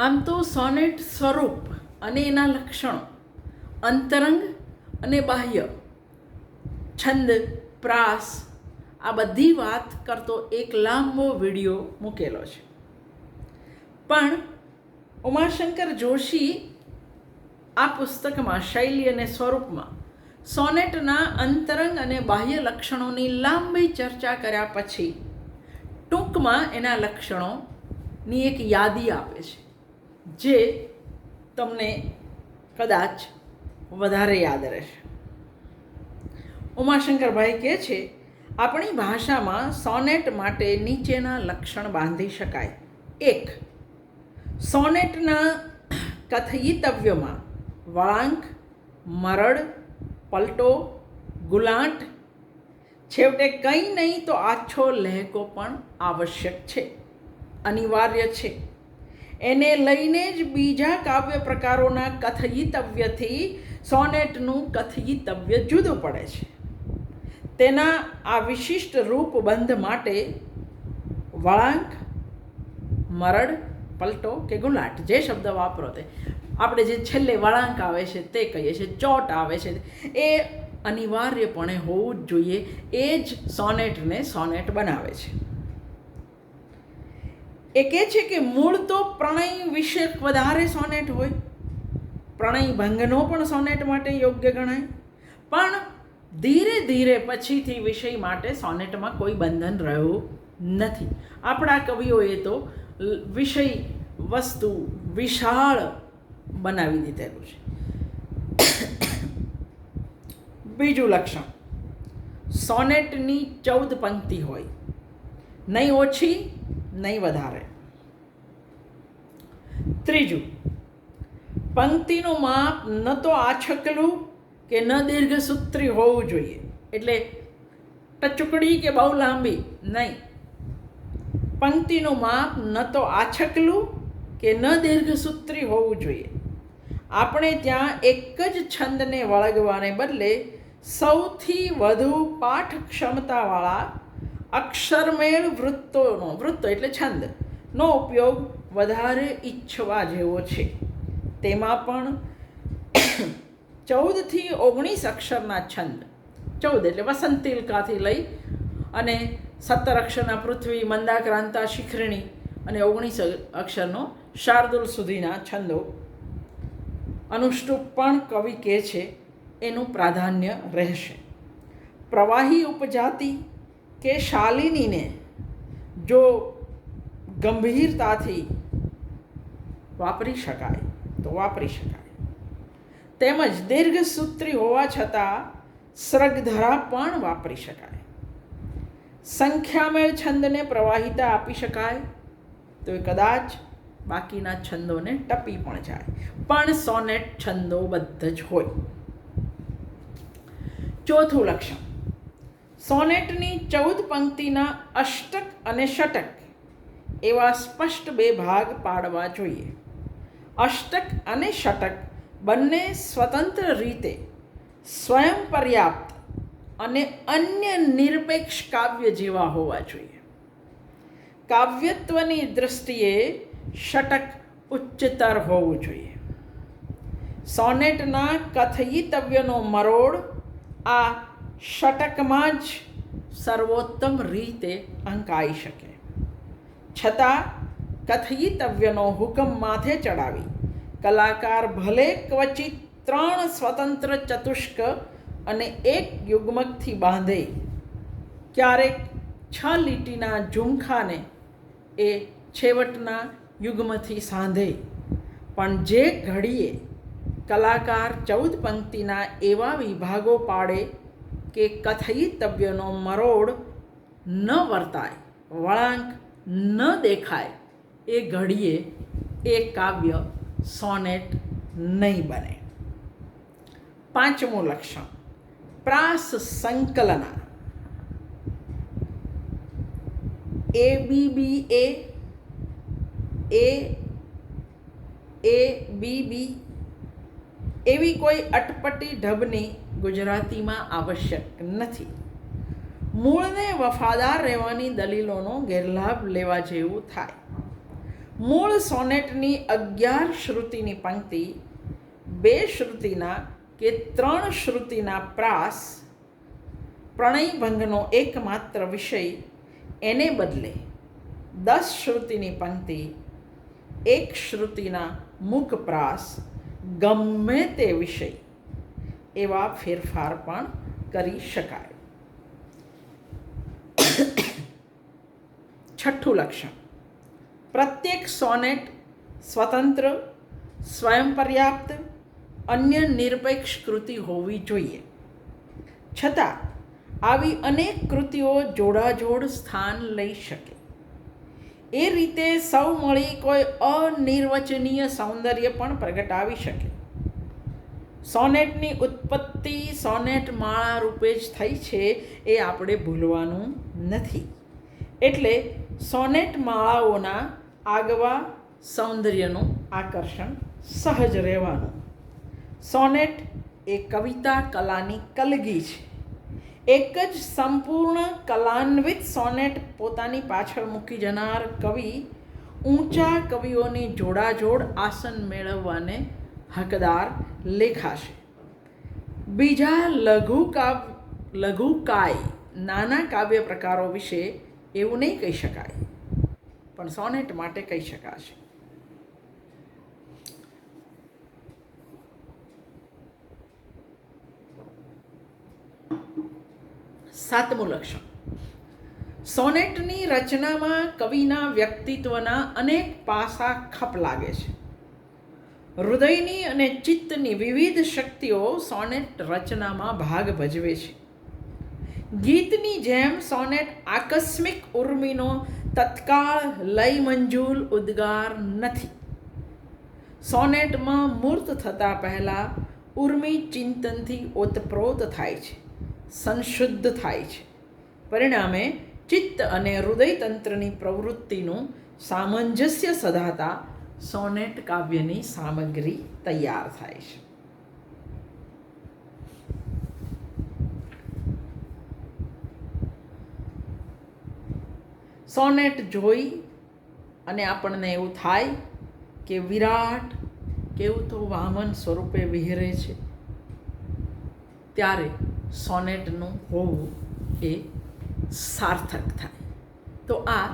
આમ તો સોનેટ સ્વરૂપ અને એના લક્ષણો, અંતરંગ અને બાહ્ય, છંદ, પ્રાસ, આ બધી વાત કરતો એક લાંબો વીડિયો મૂકેલો છે. પણ ઉમાશંકર જોશી આ પુસ્તકમાં, શૈલી અને સ્વરૂપમાં સોનેટના અંતરંગ અને બાહ્ય લક્ષણોની લાંબી ચર્ચા કર્યા પછી ટૂંકમાં એના લક્ષણોની એક યાદી આપે છે. જે તમને કદાચ વધારે યાદ રહેશે. ઉમાશંકરભાઈ કહે છે, આપણી ભાષામાં સોનેટ માટે નીચેના લક્ષણ બાંધી શકાય. એક, સોનેટના કથયિતવ્યમાં વળાંક, મરડ, પલટો, ગુલાંટ, છેવટે કંઈ નહીં તો આછો લહેકો પણ આવશ્યક છે. અનિવાર્ય છે. એને લઈને જ બીજા કાવ્ય પ્રકારોના કથયિતવ્યથી સોનેટનું કથયિતવ્ય જુદું પડે છે. તેના આ વિશિષ્ટ રૂપબંધ માટે વળાંક, મરડ, પલટો કે ગુલાટ જે શબ્દ વાપરો તે. આપણે જે છેલ્લે વળાંક આવે છે તે કહીએ છીએ, ચોટ આવે છે. એ અનિવાર્યપણે હોવું જ જોઈએ. એ જ સોનેટને સોનેટ બનાવે છે. એ કહે છે કે મૂળ તો પ્રણય વિશે વધારે સોનેટ હોય. પ્રણય ભંગનો પણ સોનેટ માટે યોગ્ય ગણાય. પણ ધીરે ધીરે પછીથી વિષય માટે સોનેટમાં કોઈ બંધન રહ્યું નથી. આપણા કવિઓએ તો વિષય વસ્તુ વિશાળ બનાવી દીધેલું છે. બીજું લક્ષણ. સોનેટની ચૌદ પંક્તિ હોય. નહીં ઓછી નહીં વધારે. ત્રીજું, પંક્તિનું માપ ન તો આછકલું કે ન દીર્ઘસૂત્રી હોવું જોઈએ. એટલે ટચુકડી કે બહુ લાંબી? નહીં પંક્તિનું માપ ન તો આછકલું કે ન દીર્ઘસૂત્રી હોવું જોઈએ. આપણે ત્યાં એક જ છંદને વળગવાને બદલે સૌથી વધુ પાઠ ક્ષમતાવાળા અક્ષરમેળ વૃત્તોનો, વૃત્તો એટલે છંદ, નો ઉપયોગ વધારે ઈચ્છવા જેવો છે. તેમાં પણ ચૌદથી ઓગણીસ અક્ષરના છંદ, ચૌદ એટલે વસંતિલકાથી લઈ અને સત્તર અક્ષરના પૃથ્વી, મંદાક્રાંતા, શિખરણી અને ઓગણીસ અક્ષરનો શાર્દુલ સુધીના છંદો. અનુષ્ટુપ પણ કવિ કહે છે, એનું પ્રાધાન્ય રહેશે. પ્રવાહી ઉપજાતિ કે શાલિનીને જો ગંભીરતાથી વાપરી શકાય, તો વાપરી શકાય. તેમજ દીર્ઘસૂત્રી હોવા છતાં સ્રગધરા પણ વાપરી શકાય. સંખ્યામેળ છંદને પ્રવાહિતા આપી શકાય, તો એ કદાચ બાકીના છંદોને ટપી પણ જાય. પણ સોનેટ છંદો બદ્ધ જ હોય. ચોથું લક્ષણ. સોનેટની ચૌદ પંક્તિના અષ્ટક અને ષટક એવા સ્પષ્ટ બે ભાગ પાડવા જોઈએ. અષ્ટક અને ષટક બંને સ્વતંત્ર રીતે સ્વયં પર્યાપ્ત અને અન્ય નિરપેક્ષ કાવ્ય જેવા હોવા જોઈએ. કાવ્યત્વની દૃષ્ટિએ ષટક ઉચ્ચતર હોવું જોઈએ. સોનેટના કથયિતવ્યનો મરોડ આ ષટકમાં જ સર્વોત્તમ રીતે અંકાઈ શકે છતાં કથયિતવ્યનો હુકમ માથે ચડાવી કલાકાર ભલે ક્વચિત ત્રણ સ્વતંત્ર ચતુષ્ક અને એક યુગ્મકથી બાંધે ક્યારેક છ લીટીના ઝુમખાને એ છેવટના યુગ્મથી સાંધે પણ જે ઘડીએ કલાકાર ચૌદ પંક્તિના એવા વિભાગો પાડે કે કથયિતવ્યનો મરોડ ન વર્તાય, વળાંક ન દેખાય, એ ઘડીએ એ કાવ્ય સોનેટ નહીં બને. પાંચમું લક્ષણ, પ્રાસ સંકલના. એ બી બી એ એ એ બી બી, એવી કોઈ અટપટી ઢબની ગુજરાતીમાં આવશ્યક નથી. મૂળને વફાદાર રહેવાની દલીલોનો ગેરલાભ લેવા જેવું થાય. મૂળ સોનેટની અગિયાર શ્રુતિની પંક્તિ, બે શ્રુતિના કે ત્રણ શ્રુતિના પ્રાસ પ્રણયભંગનો એકમાત્ર વિષય એને બદલે દસ શ્રુતિની પંક્તિ, એક શ્રુતિના મુખ પ્રાસ ગમે તે વિષય. એવા ફેરફાર પણ કરી શકાય. છઠ્ઠું લક્ષણ. પ્રત્યેક સોનેટ સ્વતંત્ર સ્વયં પર્યાપ્ત અન્ય નિરપેક્ષ કૃતિ હોવી જોઈએ. છતાં, આવી અનેક કૃતિઓ જોડાજોડ સ્થાન લઈ શકે. એ રીતે સૌ મળી કોઈ અનિર્વચનીય સૌંદર્ય પણ પ્રગટાવી શકે. સોનેટની ઉત્પત્તિ સોનેટ માળા રૂપે જ થઈ છે એ આપણે ભૂલવાનું નથી. એટલે સોનેટ માળાઓના આગવા સૌંદર્યનું આકર્ષણ સહજ રહેવાનું. સોનેટ એ કવિતા કલાની કલગી છે. એક જ સંપૂર્ણ કલાન્વિત સોનેટ પોતાની પાછળ મૂકી જનાર કવિ ઊંચા કવિઓની જોડાજોડ આસન મેળવવાને હકદાર લેખાશે. બીજા લઘુ કાવ્ય લઘુકાય નાના કાવ્ય પ્રકારો વિશે એવું નહીં કહી શકાય, પણ સોનેટ માટે કહી શકાશે. સાતમું લક્ષણ. સોનેટની રચનામાં કવિના વ્યક્તિત્વના અનેક પાસા ખપ લાગે છે. હૃદયની અને ચિત્તની વિવિધ શક્તિઓ સોનેટ રચનામાં ભાગ ભજવે છે. ગીતની જેમ સોનેટ આકસ્મિક ઉર્મિનો તત્કાળ લય મંજૂલ ઉદ્ગાર નથી. સોનેટમાં મૂર્ત થતાં પહેલાં ઉર્મિ ચિંતનથી ઓતપ્રોત થાય છે, સંશુદ્ધ થાય છે. પરિણામે ચિત્ત અને હૃદયતંત્રની પ્રવૃત્તિનું સામંજસ્ય સધાતા સોનેટ કાવ્યની સામગ્રી તૈયાર થાય છે. સોનેટ જોઈ અને આપણને એવું થાય કે વિરાટ કેવું તો વામન સ્વરૂપે વિહરે છે. ત્યારે સોનેટનું હોવું એ સાર્થક થાય. તો આ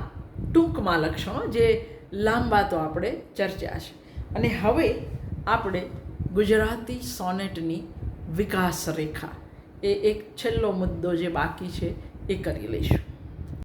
ટૂંકમાં લક્ષણો જે લાંબા તો આપણે ચર્ચા છે. અને હવે આપણે ગુજરાતી સોનેટની વિકાસ રેખા એ એક છેલ્લો મુદ્દો જે બાકી છે એ કરી લઈશું.